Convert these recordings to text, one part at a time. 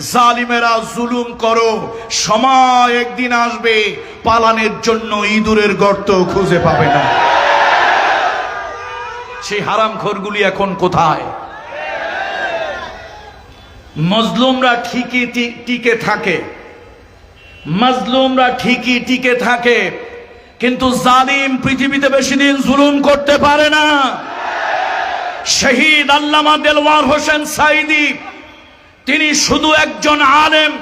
জালিমেরা জুলুম করো। সময় একদিন আসবে, পালানের জন্য ইঁদুরের গর্ত খুঁজে পাবে না। সেই হারাম খোরগুলি এখন কোথায়? মজলুমরা ঠিকই টিকে থাকে। মজলুমরা ঠিকই টিকে থাকে। কিন্তু জালিম পৃথিবীতে বেশি দিন জুলুম করতে পারে না। শহীদ আল্লামা দেলওয়ার হোসেন সাইদি তিনি শুধু একজন আলেম,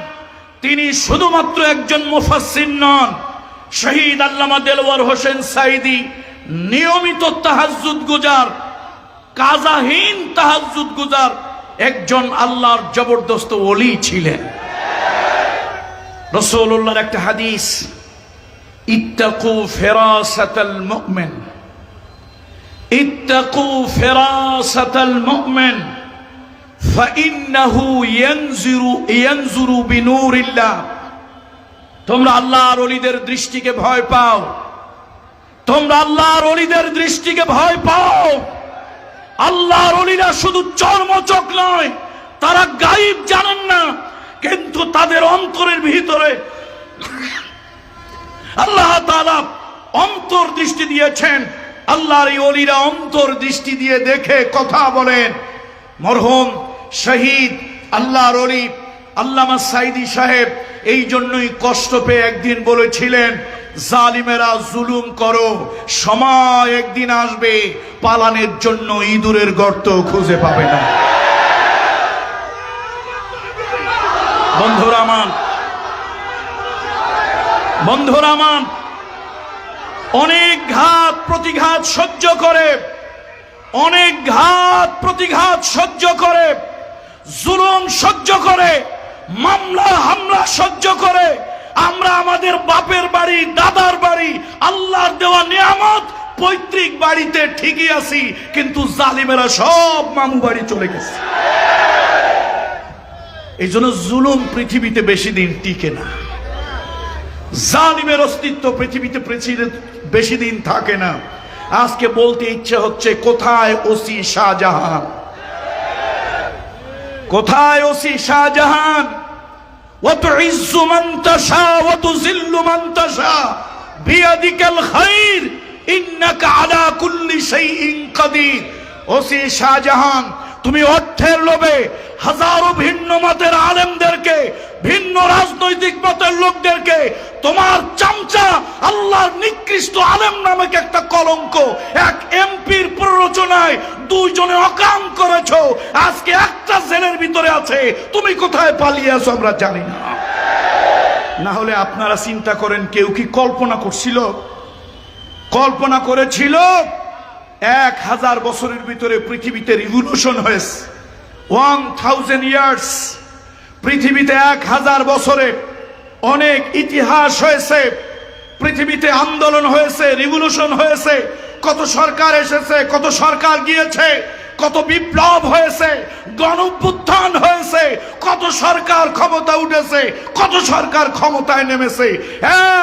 তিনি শুধুমাত্র একজন মুফাসসির নন। শহীদ আল্লামা দেলওয়ার হোসেন সাইদি নিয়মিত তাহাজ্জুদ গুজার, কাজাহীন তাহাজ্জুদ গুজার একজন আল্লাহর জবরদস্ত ওলি ছিলেন। রসুল্লাহর একটা হাদিস, ইত্তাকু ফেরাসাতাল মুমিন, ইত্তাকু ফেরাসাতাল মুমিন। তোমরা আল্লাহর ওলিদের দৃষ্টিকে ভয় পাও। তোমরা আল্লাহর ওলিদের দৃষ্টিকে ভয় পাও। আল্লাহর অলিরা শুধু চর্মচক নয়, তারা গাইব জানেন না, কিন্তু তাদের অন্তরের ভিতরে আল্লাহ তাআলা অন্তর দৃষ্টি দিয়েছেন। আল্লাহর অলিরা অন্তর দৃষ্টি দিয়ে দেখে কথা বলেন। মরহুম শহীদ, আল্লাহর অলি আল্লামা সাইদি সাহেব এই জন্যই কষ্ট পেয়ে একদিন বলেছিলেন, জালিমেরা জুলুম করো, সময় একদিন আসবে, পালানের জন্য ইঁদুরের গর্ত খুঁজে পাবে না। বন্ধুরা আমার, বন্ধুরা অনেক ঘাত প্রতিঘাত সহ্য করে, অনেক ঘাত প্রতিঘাত সহ্য করে জুলুম সহ্য করে, মামলা, হামলা সহ্য করে। আমরা আমাদের বাপের বাড়ি, দাদার বাড়ি, আল্লাহর দেওয়া নিয়ামত পৈতৃক বাড়িতে ঠিকই আছি, কিন্তু জালিমেরা সব মামু বাড়ি চলে গেছে। এই জন্য জুলুম পৃথিবীতে বেশি দিন টিকে না। জালিমের অস্তিত্ব পৃথিবীতে বেশি দিন থাকে না। আজকে বলতে ইচ্ছে হচ্ছে, কোথায় ওসি শাহজাহান? কোথায় ওসি শাহজাহান وتعز من تشاء وتذل من تشاء بيدك الخير انك على كل شيء قدير ওসি শাহজাহান তুমি অর্থের লোভে হাজারো ভিন্ন মতের আলেমদেরকে ভিন্ন রাজনৈতিক মতের লোকদেরকে তোমার চামচা আল্লাহর নিকৃষ্ট আলেম নামক একটা কলঙ্ক এক প্ররোচনায় দুইজনে অকাম করেছ। আজকে একটা জেলের ভিতরে আছে। তুমি কোথায় পালিয়ে আছো আমরা জানি না। না হলে আপনারা চিন্তা করেন, কেউ কি কল্পনা করছিল? কল্পনা করেছিল, এক হাজার বছরের ভিতরে পৃথিবীতে রিভলিউশন হয়েছে। ওয়ান থাউজেন্ড ইয়ার্স পৃথিবীতে এক হাজার বছরে অনেক ইতিহাস হয়েছে। পৃথিবীতে আন্দোলন হয়েছে রিভলিউশন হয়েছে। কত সরকার এসেছে, কত সরকার গিয়েছে, কত বিপ্লব হয়েছে, গণপুত্থান হয়েছে, কত সরকার ক্ষমতা উঠেছে, কত সরকার ক্ষমতায় নেমেছে।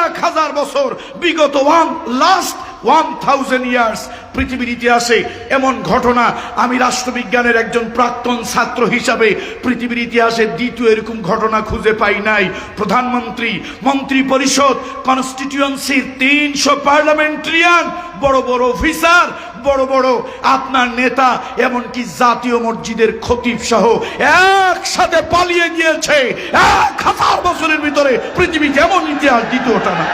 এক হাজার বছর, বিগত one last one thousand years পৃথিবীর ইতিহাসে এমন ঘটনা আমি রাষ্ট্রবিজ্ঞানের একজন প্রাক্তন ছাত্র হিসাবে পৃথিবীর ইতিহাসে দ্বিতীয় এরকম ঘটনা খুঁজে পাই নাই। প্রধানমন্ত্রী মন্ত্রী পরিষদ কনস্টিটিউয়েন্সির তিনশো পার্লামেন্টারিয়ান বড় বড় অফিসার বড় বড় আপনার নেতা, এমনকি জাতীয় মসজিদের খতিব সহ একসাথে পালিয়ে গিয়েছে। এক হাজার বছরের ভিতরে পৃথিবীতে এমন ইতিহাস, দ্বিতীয়টা না।